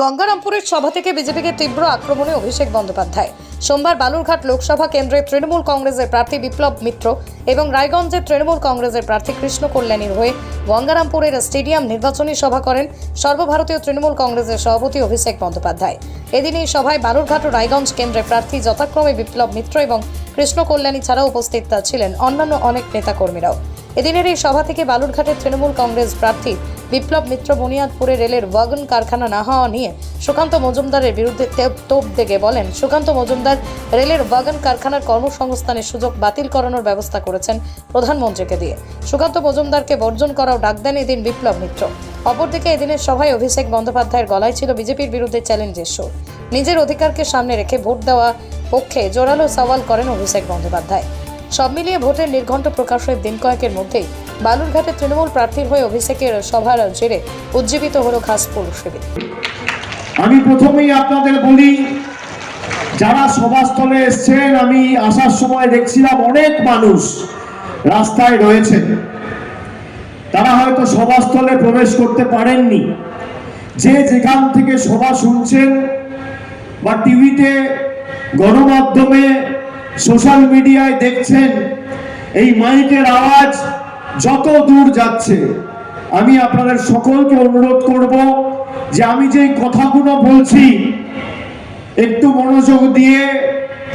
গঙ্গারামপুরের সভা থেকে বিজেপিকে তীব্র আক্রমণে অভিষেক বন্দ্যোপাধ্যায়। সোমবার বালুরঘাট লোকসভা কেন্দ্রে তৃণমূল কংগ্রেসের প্রার্থী বিপ্লব মিত্র এবং রায়গঞ্জের তৃণমূল কংগ্রেসের প্রার্থী কৃষ্ণ কল্যাণীর হয়ে গঙ্গারামপুরের স্টেডিয়াম নির্বাচনী সভা করেন সর্বভারতীয় তৃণমূল কংগ্রেসের সভাপতি অভিষেক বন্দ্যোপাধ্যায়। এদিন এই সভায় বালুরঘাট ও রায়গঞ্জ কেন্দ্রের প্রার্থী যথাক্রমে বিপ্লব মিত্র এবং কৃষ্ণ কল্যাণী ছাড়াও উপস্থিত ছিলেন অন্যান্য অনেক নেতাকর্মীরাও। এদিনের এই সভা থেকে বালুরঘাটের তৃণমূল কংগ্রেস প্রার্থী বিপ্লব মিত্র বুনিয়াদপুরে রেলের ওয়াগন কারখানা না হওয়া নিয়ে সুকান্ত মজুমদারের বিরুদ্ধে তেপ- দেগে বলেন, সুকান্ত মজুমদার রেলের ওয়াগন কারখানার কর্মসংস্থানের সুযোগ বাতিল করানোর ব্যবস্থা করেছেন প্রধানমন্ত্রীকে দিয়ে। সুকান্ত মজুমদারকে বর্জন করাও ডাক দেন এদিন বিপ্লব মিত্র। অপরদিকে এদিনের সভায় অভিষেক বন্দ্যোপাধ্যায়ের গলায় ছিল বিজেপির বিরুদ্ধে চ্যালেঞ্জের সুর। নিজের অধিকারকে সামনে রেখে ভোট দেওয়া পক্ষে জোরালো সওয়াল করেন অভিষেক বন্দ্যোপাধ্যায়। সব মিলিয়ে ভোটের নির্ঘণ্ট প্রকাশের দিন কয়েকের মধ্যেই বালুরঘাটে তৃণমূল প্রার্থীর হয়ে অভিষেকের সভার জেরে উজ্জীবিত হল ঘাসপুর শিবির আমি প্রথমেই আপনাদের বলি, যারা সভাস্থলে এসছেন, আমি আসার সময় দেখছিলাম অনেক মানুষ রাস্তায় রয়েছেন। তারা হয়তো সভাস্থলে প্রবেশ করতে পারেননি। যে যেখান থেকে সভা শুনছেন বা টিভিতে, গণমাধ্যমে, সোশ্যাল মিডিয়ায় দেখছেন, এই মাইকের আওয়াজ যত দূর যাচ্ছে, আমি আপনাদের সকলকে অনুরোধ করব যে আমি যে কথাগুলো বলছি, একটু মনোযোগ দিয়ে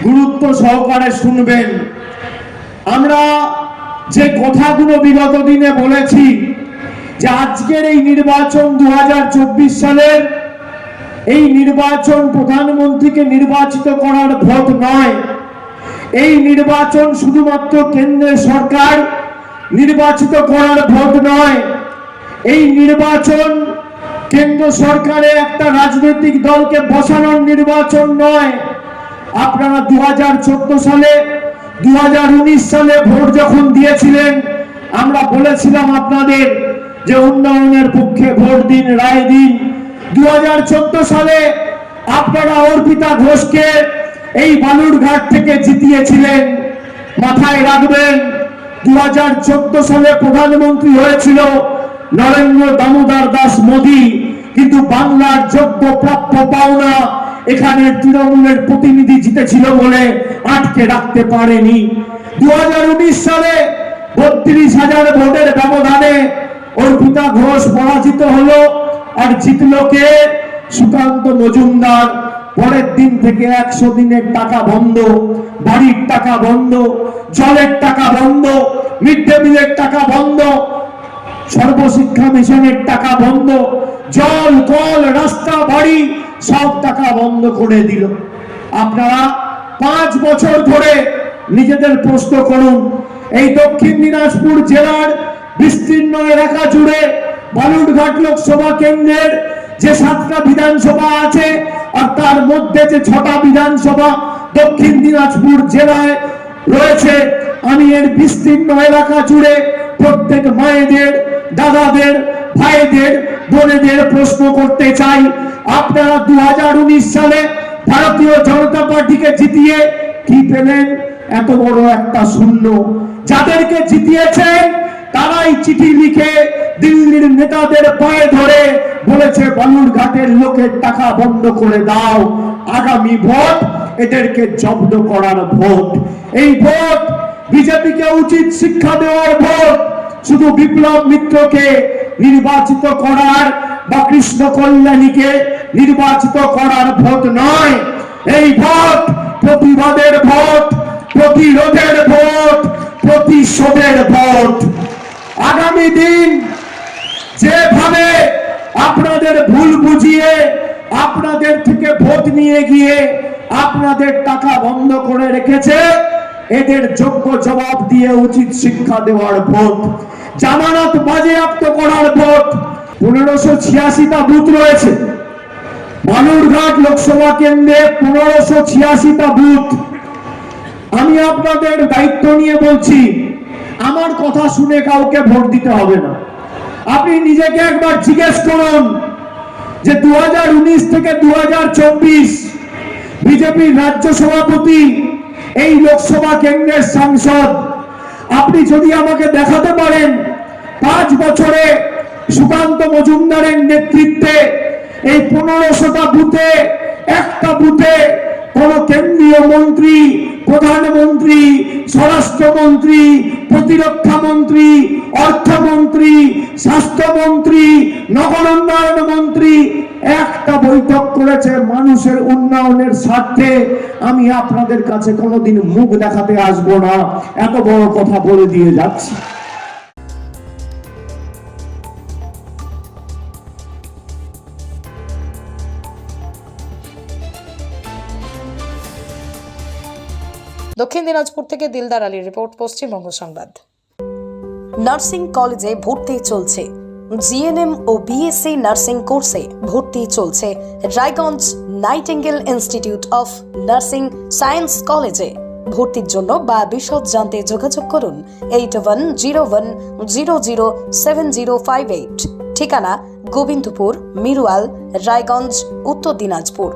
গুরুত্ব সহকারে শুনবেন। আমরা যে কথাগুলো বিগত দিনে বলেছি, যে আজকের এই নির্বাচন দু হাজার চব্বিশ সালের, এই নির্বাচন প্রধানমন্ত্রীকে নির্বাচিত করার ভোট নয়। এই নির্বাচন শুধুমাত্র কেন্দ্রের সরকার নির্বাচিত করার ভোট নয়। এই নির্বাচন কেন্দ্র সরকারে একটা রাজনৈতিক দলকে বসানোর নির্বাচন নয়। আপনারা দু হাজার চোদ্দ সালে দু হাজার উনিশ সালে ভোট যখন দিয়েছিলেন, আমরা বলেছিলাম আপনাদের যে উন্নয়নের পক্ষে ভোট দিন, রায় দিন। দু হাজার চোদ্দ সালে আপনারা অর্পিতা ঘোষকে এই বালুরঘাট থেকে জিতিয়েছিলেন। মাথায় রাখবেন দু হাজার চোদ্দ সালে প্রধানমন্ত্রী হয়েছিল নরেন্দ্র দামোদর দাস মোদী, কিন্তু বাংলার যোগ্য প্রাপ্য পাওনা এখানে তৃণমূলের প্রতিনিধি জিতেছিল বলে আটকে রাখতে পারেনি। দু হাজার উনিশ সালে বত্রিশ হাজার ভোটের ব্যবধানে অর্পিতা ঘোষ পরাজিত হলো আর জিতলো কে? সুকান্ত মজুমদার। পরের দিন থেকে একশো দিনের টাকা বন্ধ, বাড়ির টাকা বন্ধ, জলের টাকা বন্ধ, মিড ডে মিলের টাকা বন্ধ, সর্বশিক্ষা মিশনের টাকা বন্ধ, জল, কল, রাস্তা, বাড়ি সব টাকা বন্ধ করে দিল। আপনারা পাঁচ বছর ধরে নিজেদের প্রশ্ন করুন, এই দক্ষিণ দিনাজপুর জেলার বিস্তীর্ণ এলাকা জুড়ে বালুরঘাট লোকসভা কেন্দ্রের যে সাতটা বিধানসভা আছে আর তার মধ্যে যে ছটা বিধানসভা দক্ষিণ দিনাজপুর জেলায় রয়েছে, আমি এর বিস্তীর্ণ এলাকা জুড়ে প্রত্যেক মায়েদের, দাদাদের, ভাইদের, বোনেদের প্রশ্ন করতে চাই। আপনারা দু হাজার উনিশ সালে ভারতীয় জনতা পার্টিকে জিতিয়ে কি পেলেন? এত বড় একটা শূন্য। যাদেরকে জিতিয়েছেন তারাই চিঠি লিখে দিল্লির নেতাদের পায়ে ধরে বলেছে, বালুরঘাটের লোকের টাকা বন্ধ করে দাও। আগামী ভোট এদেরকে জব্দ করার ভোট। এই ভোট বিজেপিকে উচিত শিক্ষা দেওয়ার ভোট। শুধু বিপ্লব মিত্রকে নির্বাচিত করার বা কৃষ্ণ কল্যাণীকে নির্বাচিত করার ভোট নয়। এই ভোট প্রতিবাদের ভোট, প্রতিরোধের ভোট, প্রতিশোধের ভোট। আগামী দিন যেভাবে আপনাদের ভুল বুঝিয়ে আপনাদের থেকে ভোট নিয়ে গিয়ে আপনাদের টাকা বন্ধ করে রেখেছে, এদের যোগ্য জবাব দিয়ে উচিত শিক্ষা দেওয়ার ভোট, জামানত বাজেয়াপ্ত করার ভোট। পনেরোশো ছিয়াশিটা বুথ রয়েছে। বালুরঘাট লোকসভা কেন্দ্রে পনেরোশো ছিয়াশিটা বুথ। আমি আপনাদের দায়িত্ব নিয়ে বলছি আমার কথা শুনে কাউকে ভোট দিতে হবে না। আপনি নিজেকে একবার জিজ্ঞেস করুন যে দু হাজার উনিশ থেকে দু হাজার চব্বিশ বিজেপির রাজ্য সভাপতি, এই লোকসভা কেন্দ্রের সাংসদ, আপনি যদি আমাকে দেখাতে পারেন পাঁচ বছরে সুকান্ত মজুমদারের নেতৃত্বে এই পনেরোশোটা বুথে, একটা বুথে কোন কেন্দ্রীয় মন্ত্রী, প্রধানমন্ত্রী স্বরাষ্ট্রমন্ত্রী প্রতিরক্ষা মন্ত্রী অর্থমন্ত্রী, স্বাস্থ্যমন্ত্রী নগর উন্নয়ন মন্ত্রী একটা বৈঠক করেছে মানুষের উন্নয়নের স্বার্থে। আমি আপনাদের কাছে কোনোদিন মুখ দেখাতে আসব না। এত বড় কথা বলে দিয়ে যাচ্ছি। দক্ষিণ দিনাজপুর থেকে দিলদার আলীর রিপোর্ট, পশ্চিমবঙ্গ সংবাদ। নার্সিং কলেজে ভর্তি চলছে। জিএনএম ও বিএসসি নার্সিং কোর্সে ভর্তি চলছে Raiganj Nightingale Institute of Nursing Science কলেজে। ভর্তির জন্য বা বিশদ জানতে যোগাযোগ করুন eight one zero one zero zero seven zero five eight. ঠিকানা গোবিন্দপুর, মিরুয়াল, রায়গঞ্জ, উত্তর দিনাজপুর।